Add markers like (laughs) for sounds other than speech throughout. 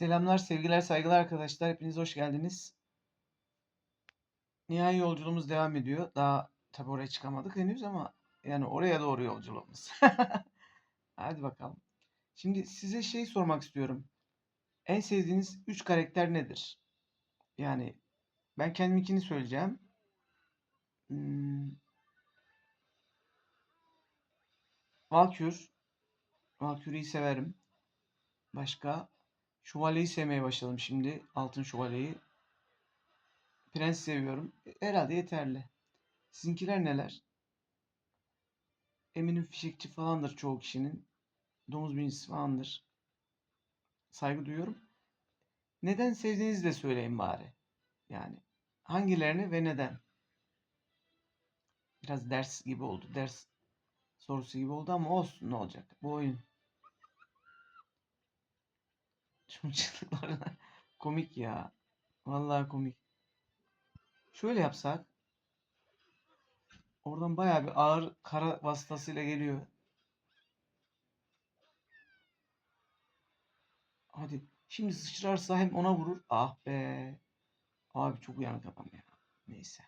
Selamlar, sevgiler, saygılar arkadaşlar. Hepiniz hoş geldiniz. Nihai yolculuğumuz devam ediyor. Daha tabii oraya çıkamadık henüz ama yani oraya doğru yolculuğumuz. (laughs) Hadi bakalım. Şimdi size şey sormak istiyorum. En sevdiğiniz 3 karakter nedir? Yani ben kendiminkini söyleyeceğim. Hmm, Valkür. Valkür'ü severim. Başka? Şövalyeyi sevmeye başladım şimdi. Altın şövalyeyi. Prens seviyorum. E, Herhalde yeterli. Sizinkiler neler? Eminim fişekçi falandır çoğu kişinin. Domuz binicisi falandır. Saygı duyuyorum. Neden sevdiğinizi de söyleyin bari. Yani hangilerini ve neden? Biraz ders gibi oldu. Ders sorusu gibi oldu ama olsun ne olacak. Bu oyun. Çığlıklarına (laughs) komik ya. Vallahi komik. Şöyle yapsak. Oradan bayağı bir ağır kara vasıtasıyla geliyor. Hadi. Şimdi sıçrarsa hem ona vurur. Ah be. Abi çok uyanık adam ya. Neyse.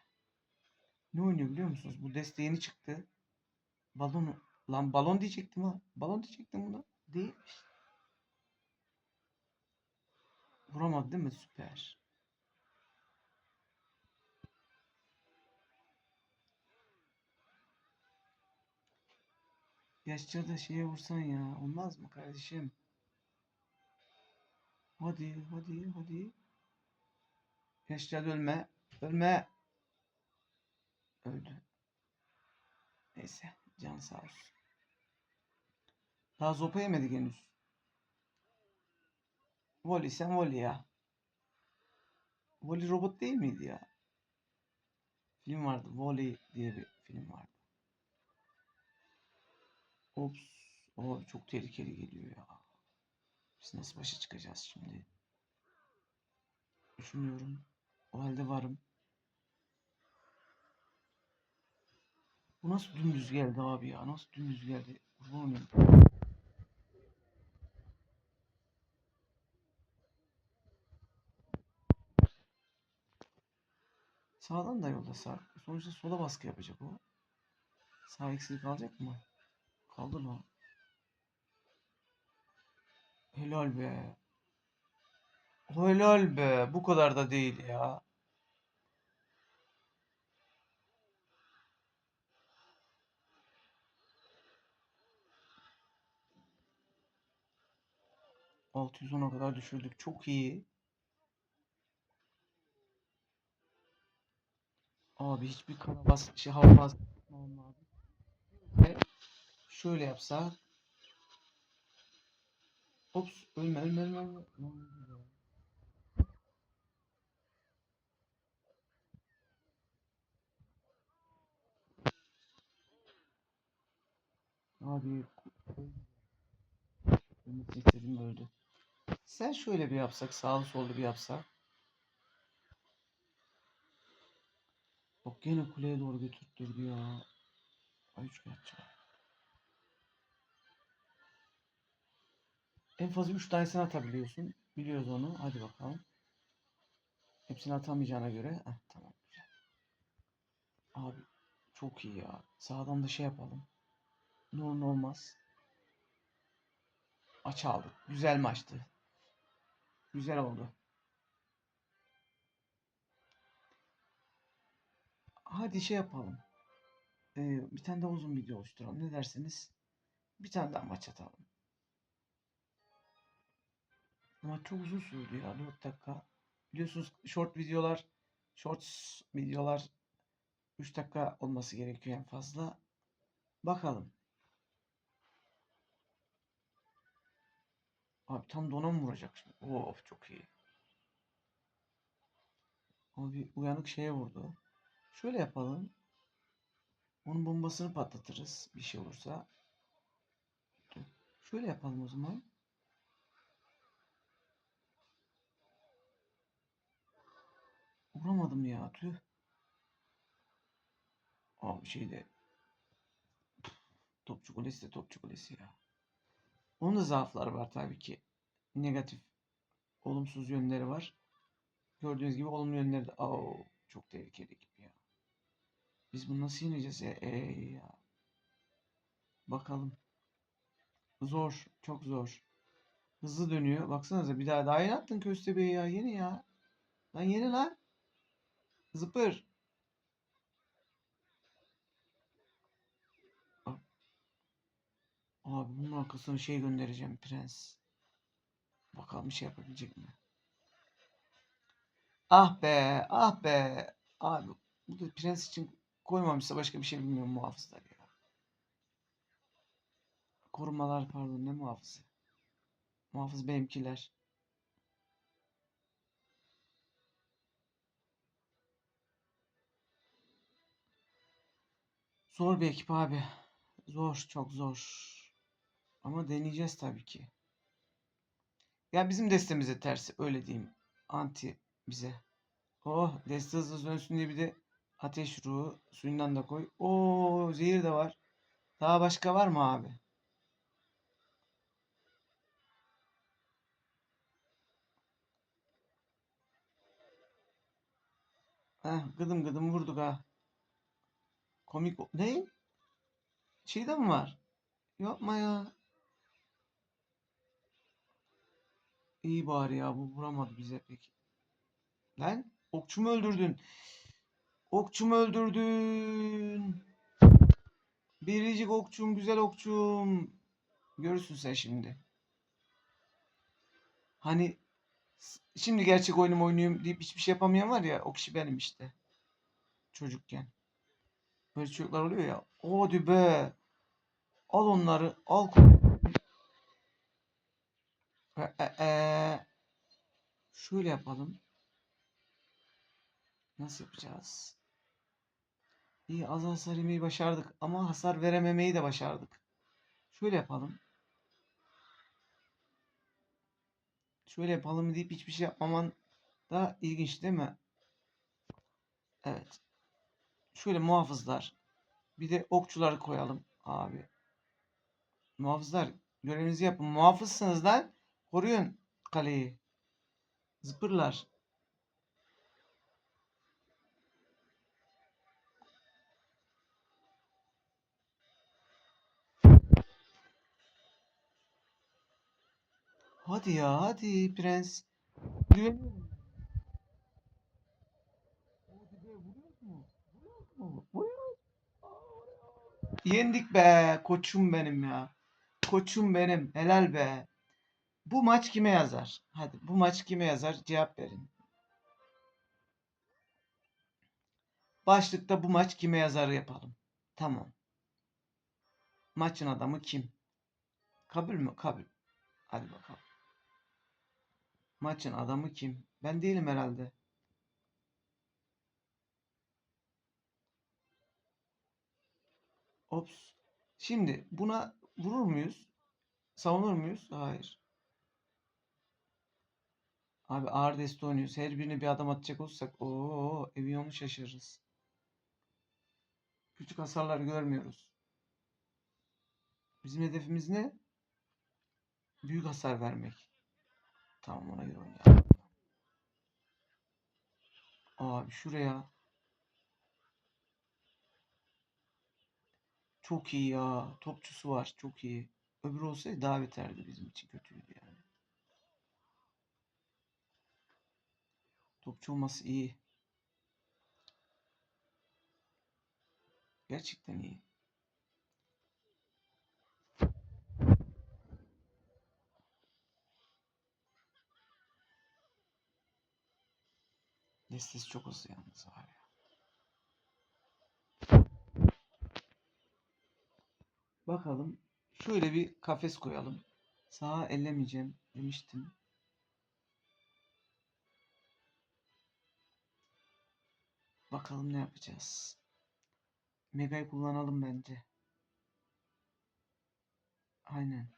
Ne oynuyor biliyor musunuz? Bu deste yeni çıktı. Balon. Lan balon diyecektim ha. Balon diyecektim buna. Değilmiş. Vuramadı değil mi? Süper. Yaşça da şeye vursan ya. Olmaz mı kardeşim? Hadi hadi hadi. Yaşça ölme. Ölme. Öldü. Neyse. Can sağ olsun. Daha zopa yemedik henüz. Voli sen Voli ya. Voli robot değil miydi ya? Film vardı. Voli diye bir film vardı. Ops. O çok tehlikeli geliyor ya. Biz nasıl başa çıkacağız şimdi? Düşünüyorum. O halde varım. Bu nasıl dümdüz geldi abi ya? Nasıl dümdüz geldi? Kurban olayım. Sağdan da yolda sağ. Sonuçta sola baskı yapacak o. Sağ eksik kalacak mı? Kaldı lan. Helal be. Helal be. Bu kadar da değil ya. ...610'a kadar düşürdük. Çok iyi. Abi hiçbir kana bas, şey hava bas lazım. Ve şöyle yapsak. Ops ölme ölme ölme. ölme. Abi ölmek istedim öldü. Sen şöyle bir yapsak sağlı sollu bir yapsak. Bak gene kuleye doğru götürttürdü ya. Ay üç kaçacak. En fazla 3 tanesini atabiliyorsun. Biliyoruz onu. Hadi bakalım. Hepsini atamayacağına göre. Heh, tamam güzel. Abi çok iyi ya. Sağdan da şey yapalım. Ne olmaz. Maç aldık. Güzel maçtı. Güzel oldu. Hadi şey yapalım. Ee, bir tane daha uzun video oluşturalım. Ne dersiniz? Bir tane daha maç atalım. Ama çok uzun sürdü ya 4 dakika. Biliyorsunuz short videolar, shorts videolar 3 dakika olması gerekiyor en fazla. Bakalım. Abi tam dona mı vuracak şimdi? Of çok iyi. Abi uyanık şeye vurdu. Şöyle yapalım. Onun bombasını patlatırız bir şey olursa. Şöyle yapalım o zaman. Vuramadım ya tüh. Abi şeyde topçu kulesi de topçu kulesi ya. Onun da zaafları var tabii ki. Negatif olumsuz yönleri var. Gördüğünüz gibi olumlu yönleri de. Oo, çok tehlikeli gibi ya. Biz bunu nasıl yeneceğiz ya? Ey ya. Bakalım. Zor. Çok zor. Hızlı dönüyor. Baksanıza bir daha daha yeni attın köstebeği ya. Yeni ya. Lan yeni lan. Zıpır. Bak. Abi bunun arkasına şey göndereceğim prens. Bakalım bir şey yapabilecek mi? Ah be, ah be. Abi bu da prens için koymamışsa başka bir şey bilmiyorum muhafızlar ya. Korumalar pardon ne muhafızı? Muhafız benimkiler. Zor bir ekip abi. Zor, çok zor. Ama deneyeceğiz tabii ki. Ya bizim destemize tersi öyle diyeyim. Anti bize. Oh deste hızlı dönsün diye bir de ateş ruhu suyundan da koy. Oo zehir de var. Daha başka var mı abi? Heh, gıdım gıdım vurduk ha. Komik ne? Şey de mi var? Yapma ya. İyi bari ya bu vuramadı bize pek. Lan okçumu öldürdün. Okçumu öldürdün. Biricik okçum, güzel okçum. Görürsün sen şimdi. Hani şimdi gerçek oyunumu oynuyorum deyip hiçbir şey yapamayan var ya o kişi benim işte. Çocukken. Böyle çocuklar oluyor ya. Hadi be. Al onları. Al. E, e, e. Şöyle yapalım. Nasıl yapacağız? İyi az hasar yemeyi başardık ama hasar verememeyi de başardık. Şöyle yapalım. Şöyle yapalım deyip hiçbir şey yapmaman da ilginç değil mi? Evet. Şöyle muhafızlar. Bir de okçuları koyalım abi. Muhafızlar görevinizi yapın. Muhafızsınız lan. Koruyun kaleyi. Zıpırlar. Hadi ya hadi prens. Yendik be koçum benim ya. Koçum benim. Helal be. Bu maç kime yazar? Hadi bu maç kime yazar? Cevap verin. Başlıkta bu maç kime yazar yapalım. Tamam. Maçın adamı kim? Kabul mü? Kabul. Hadi bakalım. Maçın adamı kim? Ben değilim herhalde. Ops. Şimdi buna vurur muyuz? Savunur muyuz? Hayır. Abi ağır deste oynuyoruz. Her birine bir adam atacak olsak o evi onu şaşırırız. Küçük hasarlar görmüyoruz. Bizim hedefimiz ne? Büyük hasar vermek. Tamam ona göre oynayalım. Abi şuraya. Çok iyi ya. Topçusu var. Çok iyi. Öbürü olsaydı daha beterdi bizim için. Kötüydü yani. Topçu olması iyi. Gerçekten iyi. Destesi çok hızlı yalnız var ya. Bakalım. Şöyle bir kafes koyalım. Sağa ellemeyeceğim demiştim. Bakalım ne yapacağız. Mega'yı kullanalım bence. Aynen.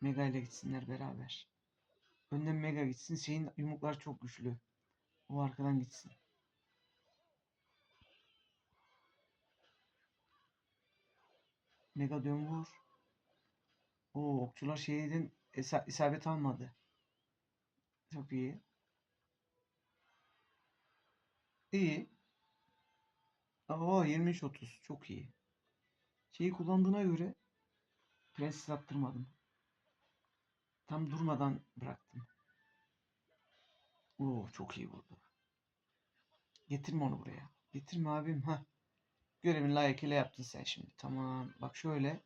Mega ile gitsinler beraber. Önden Mega gitsin. Şeyin yumruklar çok güçlü. O arkadan gitsin. Mega dön vur. Oo okçular şeyden isabet almadı. Çok iyi. İyi. Oo 23-30. Çok iyi. Şeyi kullandığına göre prenses attırmadım. Tam durmadan bıraktım. Oo çok iyi vurdu. Getirme onu buraya. Getirme abim. Ha. Görevini layıkıyla yaptın sen şimdi. Tamam. Bak şöyle.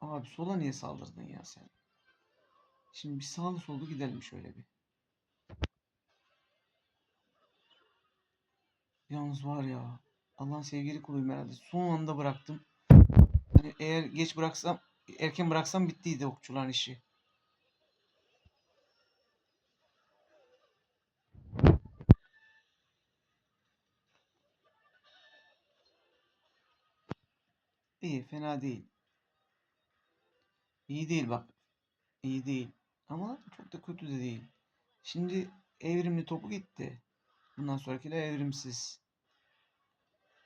Abi sola niye saldırdın ya sen? Şimdi bir sağlı sollu gidelim şöyle bir. Yalnız var ya. Allah'ın sevgili kuluyum herhalde. Son anda bıraktım. Hani eğer geç bıraksam, erken bıraksam bittiydi okçuların işi. İyi, fena değil. İyi değil bak. İyi değil. Ama çok da kötü de değil. Şimdi evrimli topu gitti. Bundan sonrakiler evrimsiz.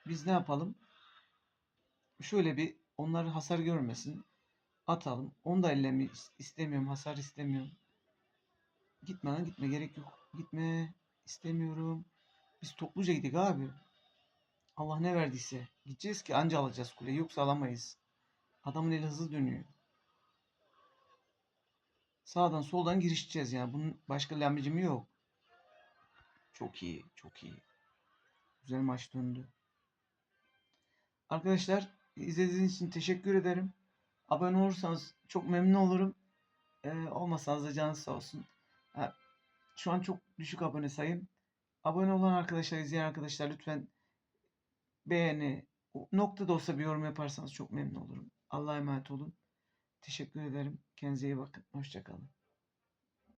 Biz ne yapalım? Şöyle bir onlar hasar görmesin. Atalım. Onu da ellemi istemiyorum. Hasar istemiyorum. Gitme lan gitme gerek yok. Gitme. istemiyorum. Biz topluca gidelim abi. Allah ne verdiyse. Gideceğiz ki anca alacağız kuleyi. Yoksa alamayız. Adamın eli hızlı dönüyor. Sağdan soldan girişeceğiz yani. Bunun başka lambicimi yok. Çok iyi. Çok iyi. Güzel maç döndü. Arkadaşlar izlediğiniz için teşekkür ederim. Abone olursanız çok memnun olurum. Ee, olmasanız da canınız sağ olsun. Ha, şu an çok düşük abone sayım. Abone olan arkadaşlar, izleyen arkadaşlar lütfen beğeni, nokta da olsa bir yorum yaparsanız çok memnun olurum. Allah'a emanet olun. Teşekkür ederim. Kendinize iyi bakın. Hoşçakalın.